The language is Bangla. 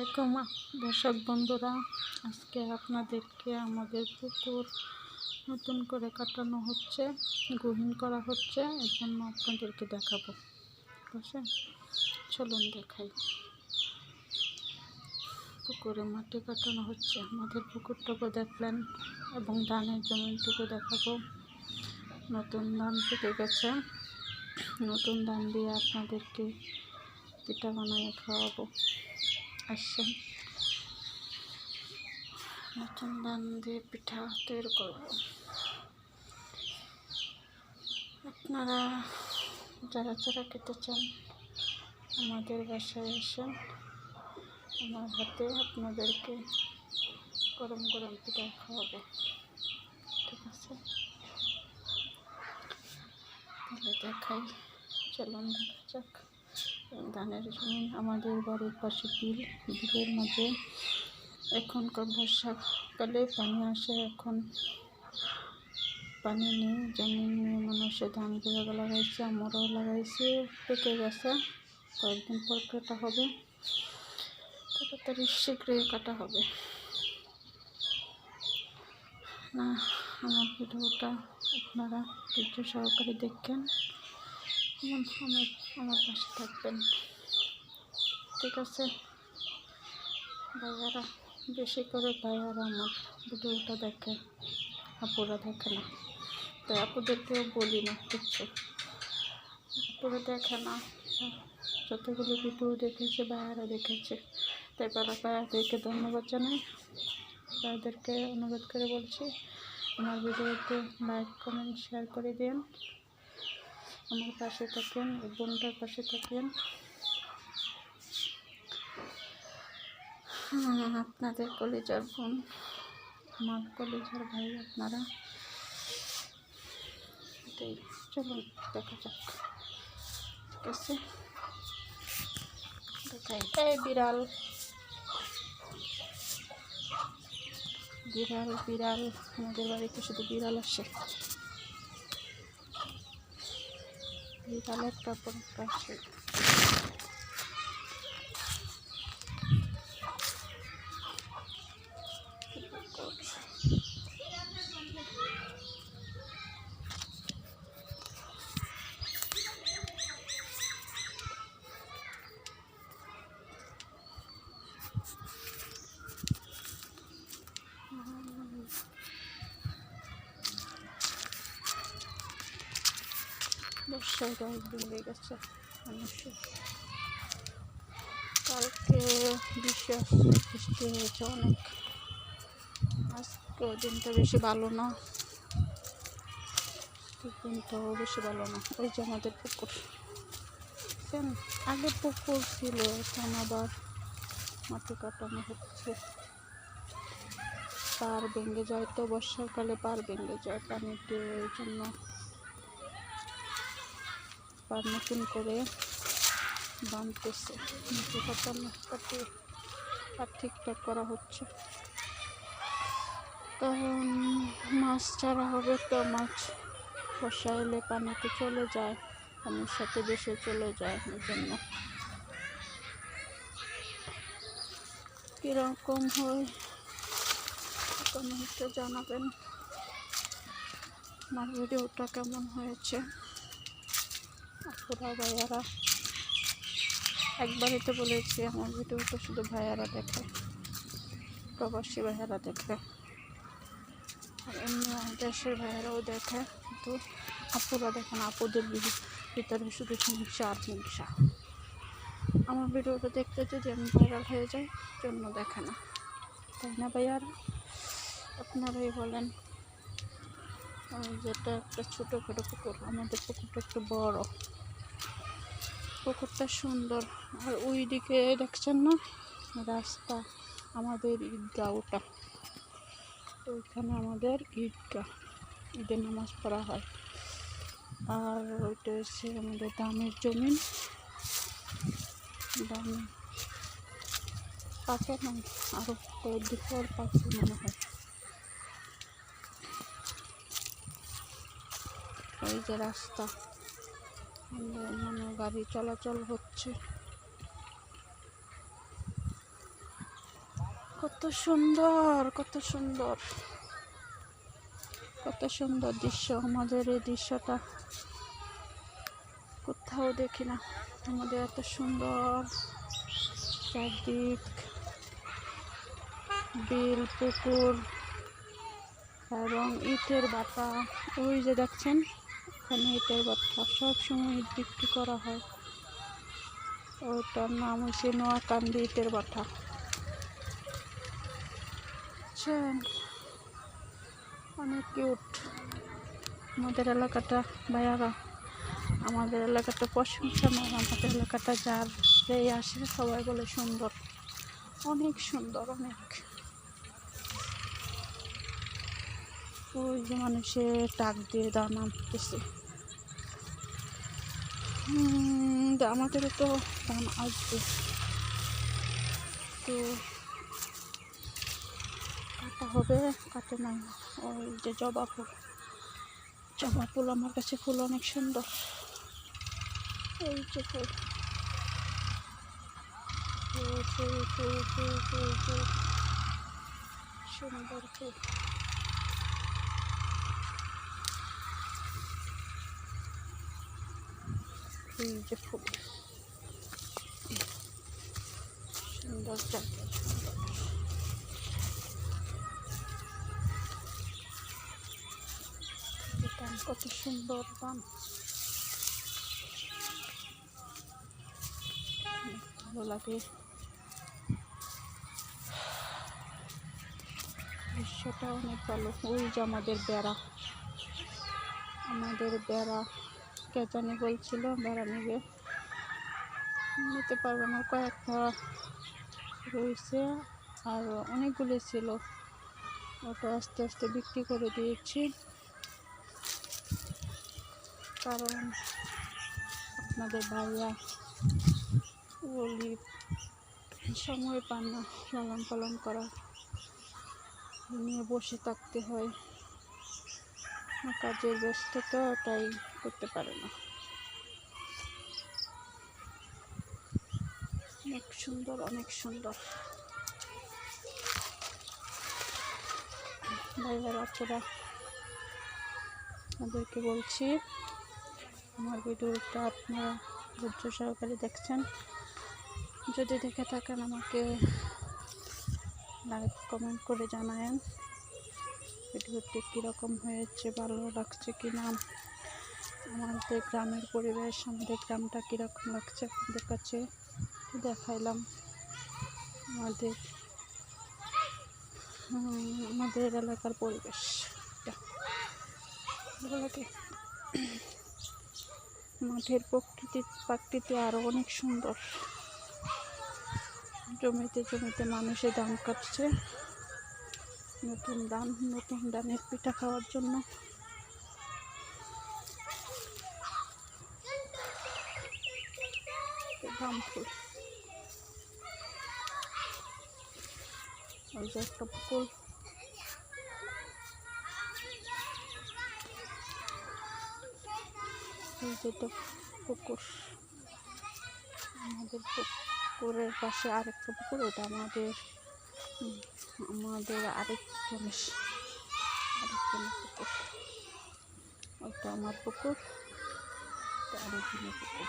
আলাইকুম দর্শক বন্ধুরা, আজকে আপনাদেরকে আমাদের পুকুর নতুন করে কাটানো হচ্ছে, গহীন করা হচ্ছে এর জন্য আপনাদেরকে দেখাবো। বুঝছেন চলুন দেখাই। পুকুরে মাটি কাটানো হচ্ছে, আমাদের পুকুরটুকু দেখলেন এবং ধানের জমিটুকু দেখাবো। নতুন ধান পেকে গেছে, নতুন ধান দিয়ে আপনাদেরকে পিঠা বানিয়ে খাওয়াবো। আসছেন নতুন ধান দিয়ে পিঠা তৈরি করব। আপনারা যারা যারা খেতে চান, আমাদের বাসায় আসেন। আমার হাতে আপনাদেরকে গরম গরম পিঠা খাওয়াবো। ঠিক আছে? তাহলে দেখাই। চলুন দেখা যাক। ধানের জমি, আমাদের বাড়ির পাশে বিল, বিলের মাঝে এখনকার বর্ষাকালে পানি আসে, এখন পানি নেই, জমি নিয়ে মানুষে ধান বেড়ে লাগাইছে, আমরাও লাগাইছি, পেকে গেছে, কয়েকদিন পর কাটা হবে, তাড়াতাড়ি শীঘ্রই কাটা হবে। না, আমার ভিডিওটা আপনারা ধৈর্য সহকারে দেখেন। আমার আমার আমার পাশে থাকবেন? ঠিক আছে? ভাইয়ারা, বেশি করে ভাইয়ারা আমার ভিডিওটা দেখে, আপুরা দেখে না। তাই আপুদেরকেও বলি না কিচ্ছু আপুরা দেখে না, যতগুলো ভিডিও দেখেছে, ভাইয়ারা দেখেছে। তাই পাড়া ভাইয়াদেরকে ধন্যবাদ জানাই। ভাইয়াদেরকে অনুরোধ করে বলছি, আমার ভিডিওতে লাইক কমেন্ট শেয়ার করে দিন। আমার পাশে থাকেন, বোনটার পাশে থাকেন। আপনাদের কলেজার বোন, আমার কলেজার ভাই আপনারা। এটাই, চলুন, দেখা যাক। ঠিক আছে? দেখাই বিড়াল। বিড়াল বিড়াল। আমাদের বাড়িতে শুধু বিড়াল আসে। বিড়ালের কাপড় আসে বর্ষায় গাছ ভেঙে গেছে মানুষের কালকে বিশ্বাস বৃষ্টি হয়েছে অনেক। আজকে দিনটা বেশি ভালো না। দিনটাও বেশি ভালো না। ওই যে আমাদের পুকুর। কেন? আগে পুকুর ছিল, এখন আবার মাটি কাটানো হচ্ছে। পার ভেঙে যায় তো, বর্ষাকালে পার ভেঙে যায় পানিতে, ওই জন্য আবার নতুন করে বানতেছে। আর ঠিকঠাক করা হচ্ছে। কারণ মাছ ছাড়া হবে তো মাছ বর্ষা এলে পানিতে চলে যায়, পানির সাথে বেশি চলে যায় এই জন্য কীরকম হয় কমেন্টে জানাবেন। আমার ভিডিওটা কেমন হয়েছে? আপুরা ভাইয়ারা। একবারই তো বলেছি, আমার ভিডিওটা শুধু ভাইয়ারা দেখে, প্রবাসী ভাইয়ারা দেখে। আর এমনি দেশের ভাইয়ারাও দেখে, কিন্তু আপুরা দেখে না, আপুদের ভিতরে শুধু হিংসা আর হিংসা। আমার ভিডিওটা দেখতে যদি আমি ভাইরাল হয়ে যাই, জন্য দেখে না। তাই না ভাইয়ারা আপনারাই বলেন যেটা একটা ছোটো ছোটোখাটো পুকুর, আমাদের পুকুরটা একটু বড়। পুকুরটা সুন্দর। আর ওই দিকে দেখছেন না? রাস্তা, আমাদের ঈদগাহ ওটা ওইখানে আমাদের ঈদগাহ ঈদের নামাজ পড়া হয়। আর ওইটা হচ্ছে আমাদের দামের জমিন। দাম পাকে না আরও দুপুর পর পাকে মনে হয়। এই যে রাস্তা। মানে গাড়ি চলাচল হচ্ছে। কত সুন্দর কত সুন্দর। কত সুন্দর দৃশ্য আমাদের এই দৃশ্যটা। কোথাও দেখি না, আমাদের এত সুন্দর। চারদিক, বিল, পুকুর এবং ইটের বাটা। ওই যে দেখছেন, এখানে ইটের বাটা। সব সময় বিক্রি করা হয়। ওটার নাম হচ্ছে নোয়াকান্দি ইটের বাটা। অনেক কিউট আমাদের এলাকাটা ভাইয়ারা, আমাদের এলাকাটা প্রশংসা নয় আমাদের এলাকাটা যার যেই আসে সবাই বলে সুন্দর। অনেক সুন্দর, অনেক। ওই যে মানুষে টাক দিয়ে দাম আমাদেরও তো দাম আসবে। তো কাটা হবে, কাটে নাই। ওই যে জবা ফুল। জবা ফুল আমার কাছে ফুল অনেক সুন্দর। এই যে ফুল ফুল। সুন্দর ফুল। এই যে ফুল। সুন্দর সুন্দর। গান কত সুন্দর গান ভালো লাগে। দৃশ্যটা অনেক ভালো। ওই যে আমাদের বেড়া। আমাদের বেড়া। কে জানি বলছিল বেড়া নেবে নিতে পারবে না, কয়েকটা রয়েছে, আর অনেকগুলি ছিল। ওটা আস্তে আস্তে বিক্রি করে দিয়েছি। কারণ আপনাদের ভাইয়া ওলি সময় পান না, লালন পালন করা। নিয়ে বসে থাকতে হয়। কাজের ব্যস্ততা তাই করতে পারে না। অনেক সুন্দর অনেক সুন্দর। ভাইয়ার আপনারা আপনাদেরকে বলছি, আমার ভিডিওটা আপনারা ধৈর্য সহকারে দেখছেন। যদি দেখে থাকেন আমাকে লাইক কমেন্ট করে জানায়েন। ভিডিওটি কীরকম হয়েছে, ভালো লাগছে কি না? আমাদের গ্রামের পরিবেশ, আমাদের গ্রামটা কীরকম লাগছে আপনাদের কাছে দেখাইলাম। আমাদের আমাদের এলাকার পরিবেশ। ভালো লাগে। মাঠের প্রকৃতি, প্রাকৃতি আরও অনেক সুন্দর। জমিতে জমিতে মানুষে ধান কাটছে। নতুন ধান, নতুন ধানের পিঠা খাওয়ার জন্য। ধান ওই যে একটা পুকুর। এই পুকুর। আমাদের পুকুরের পাশে আরেকটা পুকুর, ওটা আমাদের ama böyle arif yemiş. Arif yemiş bukur. Ortalama bukur. Ve arif yemiş bukur.